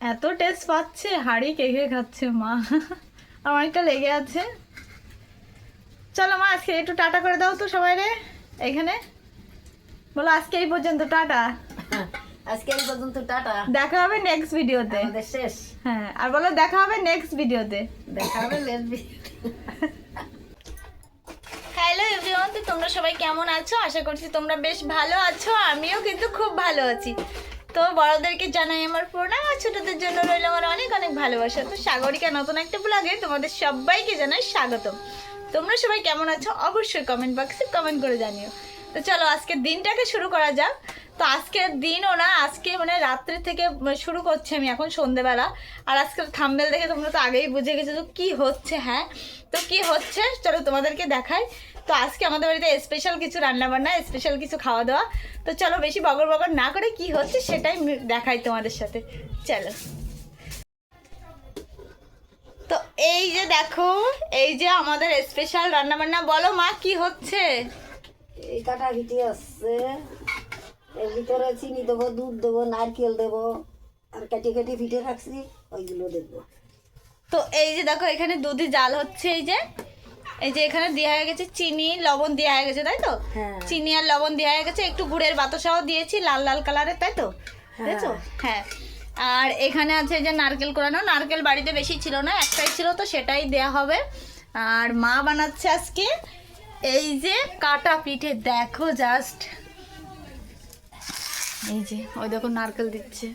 এত টেস্ট পাচ্ছে হাড়ি কে কে খাচ্ছে মা। আর অনেকটা লেগে আছে। চলো মা আজকে একটু টাটা করে দাও তো সবাই রে এখানে। বলো আজকে এই পর্যন্ত টাটা। আজকে এই পর্যন্ত টাটা। দেখা হবে নেক্সট ভিডিওতে আমাদের শেষ। হ্যাঁ আর বলো দেখা হবে নেক্সট ভিডিওতে দেখা হবে লেসবি হ্যালো এভরিওয়ান তো তোমরা সবাই কেমন আছো? আশা করছি তোমরা বেশ ভালো আছো আমিও কিন্তু খুব ভালো আছি। তো বড়দেরকে জানাই আমার প্রণাম, আর ছোটদের জন্য রইল আমার অনেক অনেক ভালোবাসা। তো সাগরিকা, নতুন একটা ব্লগে তোমাদের সবাইকে জানাই স্বাগতম। তোমরা সবাই কেমন আছো? অবশ্যই কমেন্ট বক্সে কমেন্ট করে জানিও। তো চলো, আজকের দিনটাকে শুরু করা যাক। তো আজকের দিনও না আজকে মানে রাত্রি থেকে শুরু করছি আমি এখন সন্ধেবেলা। আর আজকের থাম্বেল দেখে তোমরা তো আগেই বুঝে গেছো তো কী হচ্ছে হ্যাঁ? তো কি হচ্ছে, চলো তোমাদেরকে দেখাই। তো আজকে আমাদের বাড়িতে স্পেশাল কিছু রান্নাবান্না স্পেশাল কিছু খাওয়া দাওয়া তো চলো, বেশি বগর বগর না করে কি হচ্ছে সেটাই দেখাই তোমাদের সাথে। চলো। তো এই যে দেখো, এই যে আমাদের স্পেশাল রান্নাবান্না। বলো মা, কি হচ্ছে? এই কাটা ঘিটি আসছে এর ভিতরে চিনি দেবো দুধ দেবো নারকেল দেবো আর কাটি কাটি ফিটে রাখছি ওইগুলো দেখব তো এই যে দেখো এখানে দুধে জাল হচ্ছে এই যে। এই যে এখানে দেওয়া হয়ে গেছে চিনি লবণ দেওয়া হয়ে গেছে তাই তো? হ্যাঁ। চিনি আর লবণ দেওয়া হয়ে গেছে একটু গুড়ের বাতাসাও দিয়েছি লাল লাল কালারের তাই তো? বুঝেছ? হ্যাঁ। আর এখানে আছে যে নারকেল কোরানো। নারকেল বাড়িতে বেশি ছিল না একটাই ছিল তো সেটাই দেয়া হবে। আর মা বানাচ্ছে আজকে এই যে কাটা পিঠে দেখো জাস্ট এই যে ওই দেখো নারকেল দিচ্ছে।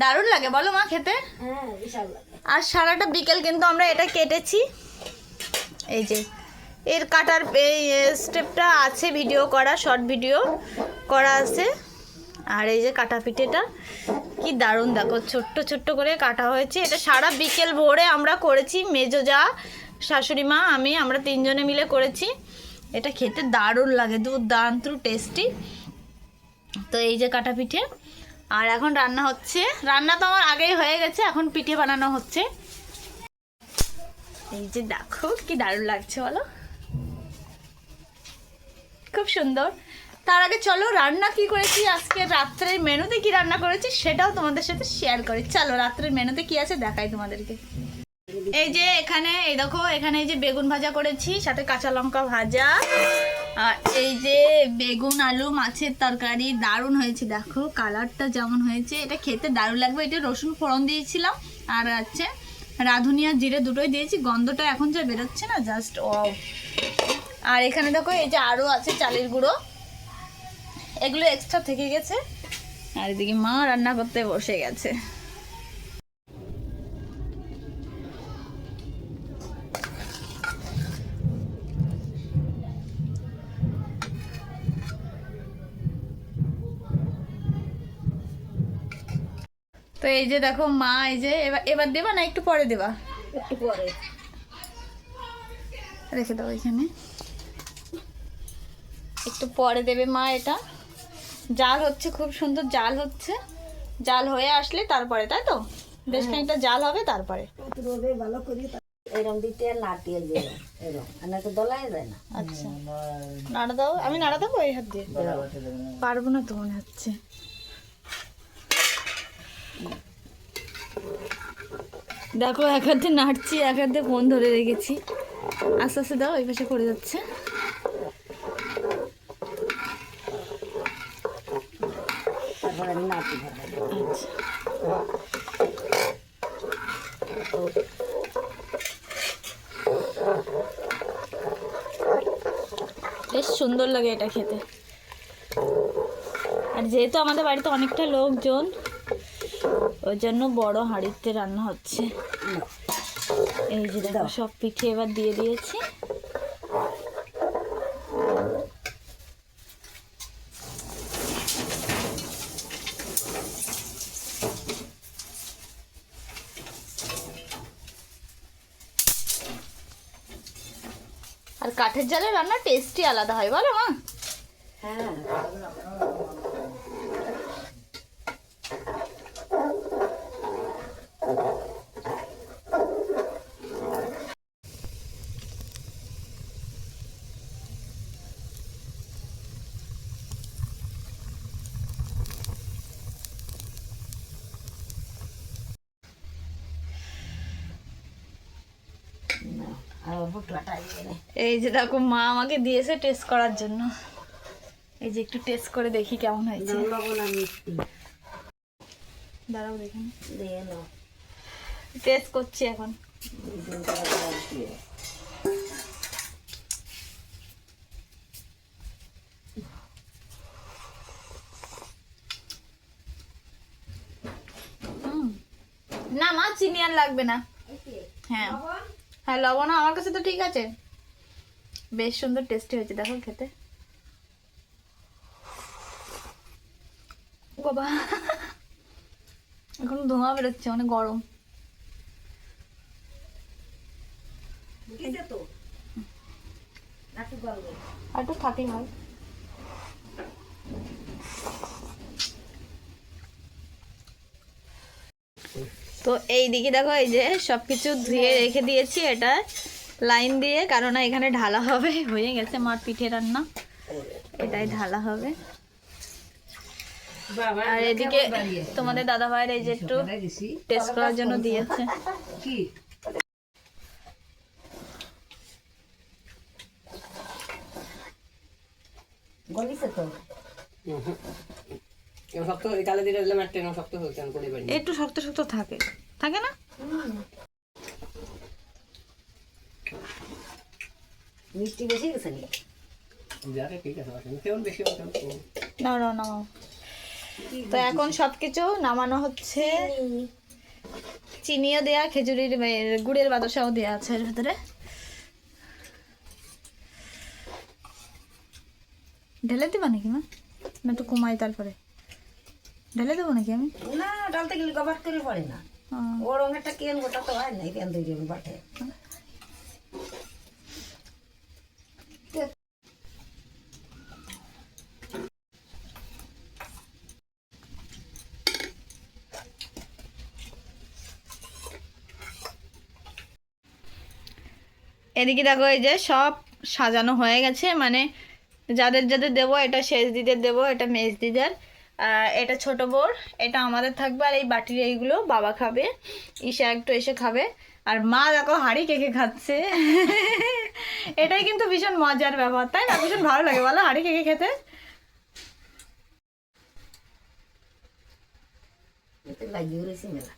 দারুণ লাগে বলো মা খেতে? হ্যাঁ আর সারাটা বিকেল কিন্তু আমরা এটা কেটেছি। এই যে এর কাটার এই স্টেপটা আছে ভিডিও করা শর্ট ভিডিও করা আছে। আর এই যে কাটা পিঠেটা কি দারুণ দেখো ছোট্ট ছোট্ট করে কাটা হয়েছে। এটা সারা বিকেল ভোরে আমরা করেছি মেজো যা শাশুড়ি মা, আমি, আমরা তিনজনে মিলে করেছি। এটা খেতে দারুণ লাগে, দুর্দান্ত টেস্টি তো এই যে কাটা পিঠে। আর এখন রান্না হচ্ছে, রান্না তো আমার আগেই হয়ে গেছে, এখন পিঠে বানানো হচ্ছে। এই যে দেখো, কি দারুণ লাগছে, বলো। খুব সুন্দর। তার আগে চলো, রান্না কি করেছি? আজকে রাত্রের মেনুতে কি রান্না করেছি, সেটাও তোমাদের সাথে শেয়ার করি। চলো, রাত্রের মেনুতে কি আছে দেখাই তোমাদেরকে। এই যে এখানে, এই দেখো, এখানে এই যে বেগুন ভাজা করেছি, সাথে কাঁচা লঙ্কা ভাজা। আর এই যে বেগুন, আলু, মাছের তরকারি, দারুণ হয়েছে, দেখো, কালারটা যেমন হয়েছে, এটা খেতে দারুণ লাগবে। এটা রসুন ফোড়ন দিয়েছিলাম, আর আছে রাঁধুনি আর জিরে দুটোই দিয়েছি, গন্ধটা এখন যা বেরোচ্ছে না জাস্ট ও আর এখানে দেখো, এই যে আরও আছে চালের গুঁড়ো, এগুলো এক্সট্রা থেকে গেছে। আর এদিকে মা রান্না করতে বসে গেছে। তো এই যে দেখো মা এই যে এবার এবার দেবা না একটু পরে দেবা? একটু পরে। রেখে দাও এখানে। একটু পরে দেবে মা এটা। জাল হচ্ছে খুব সুন্দর জাল হচ্ছে। জাল হয়ে আসলে তারপরে তাই তো? বেশ খানিকটা জাল হবে তারপরে। ভালো করি এরকম দিতে নারকেল দেবো এরকম আর না তো দলাই যায় না। আচ্ছা। নাড়া দাও আমি নাড়া দেবো এই হাত দিয়ে? পারব না তো মনে হচ্ছে। দেখো, এক হাতে নাড়ছি, এক হাতে ফোন ধরে রেখেছি। আস্তে আস্তে দাও, ওই পাশে করে যাচ্ছে। বেশ সুন্দর লাগে এটা খেতে। আর যেহেতু আমাদের বাড়িতে অনেকটা লোকজন ওই জন্য বড় হাঁড়িতে রান্না হচ্ছে। এই যে দেখো সব পিঠে এবার দিয়ে দিয়েছি। আর কাঠের জালে রান্না টেস্টই আলাদা হয় বলো মা? হ্যাঁ। এই যে দেখো, মা আমাকে দিয়েছে টেস্ট করার জন্য। এই যে একটু টেস্ট করে দেখি কেমন হয়েছে। দাঁড়াও দেখি। দিয়ে নাও টেস্ট করছি এখন। না মা, চিনি আর লাগবে না। হ্যাঁ। হ্যাঁ লবণ আমার কাছে তো ঠিক আছে। বেশ সুন্দর টেস্টি হয়েছে দেখো খেতে। বাবা এখন ধোঁয়া বেরোচ্ছে অনেক গরম। আর একটু থাকলে হয় তো এই দিকে দেখো এই যে সব কিছু ধুয়ে রেখে দিয়েছি এটা লাইন দিয়ে কারণ এখানে ঢালা হবে হয়ে গেছে মার পিঠে রান্না। এটাই ঢালা হবে। আর এদিকে তোমাদের দাদা ভাইয়ের এই যে একটু টেস্ট করার জন্য দিয়েছে। গলিছে তো? শক্ত এই কালে দিলে দিলাম একটা এরকম শক্ত হয়েছে করে পারি একটু শক্ত শক্ত থাকে। থাকে না? মিষ্টি বেশি গেছে নি যাকে ঠিক আছে কেমন বেশি হবে তেমন কম। নাও নাও নাও। তো এখন সবকিছু নামানো হচ্ছে। চিনিও দেয়া খেজুরির গুড়ের বাতাসাও দেয়া আছে এর ভেতরে। ঢেলে দিবা নাকি মা? না একটু কমাই তারপরে। ঢেলে দেবো নাকি আমি? না ডালতে গেলে কবাট করে পড়ে না। ওর একটা কেন গোটা তো হয় না কেন দুই জন বাটে। এদিকে দেখো এই যে সব সাজানো হয়ে গেছে মানে যাদের যাদের দেবো এটা শেষ দিদের দেবো এটা মেজ দিদের এটা ছোট বোর এটা আমাদের থাকবে আর এই বাটির এইগুলো বাবা খাবে ঈশা একটু এসে খাবে। আর মা দেখো হাঁড়ি কেকে খাচ্ছে। এটাই কিন্তু ভীষণ মজার ব্যাপার তাই না? ভীষণ ভালো লাগে বলো হাঁড়ি কেকে খেতে? লাগিয়ে রয়েছে মেলা।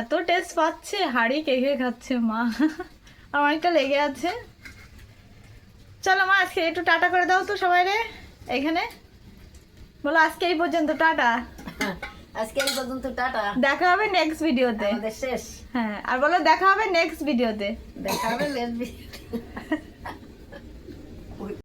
এত টেস্ট পাচ্ছে হাঁড়ি কেকে খাচ্ছে মা। আর অনেকটা লেগে আছে। চলো মা আজকে একটু টাটা করে দাও তো সবাই রে এখানে। বলো আজকে এই পর্যন্ত টাটা। আজকে এই পর্যন্ত টাটা। দেখা হবে নেক্সট ভিডিওতে আমাদের শেষ। হ্যাঁ আর বলো দেখা হবে নেক্সট ভিডিওতে দেখা হবে লেসবি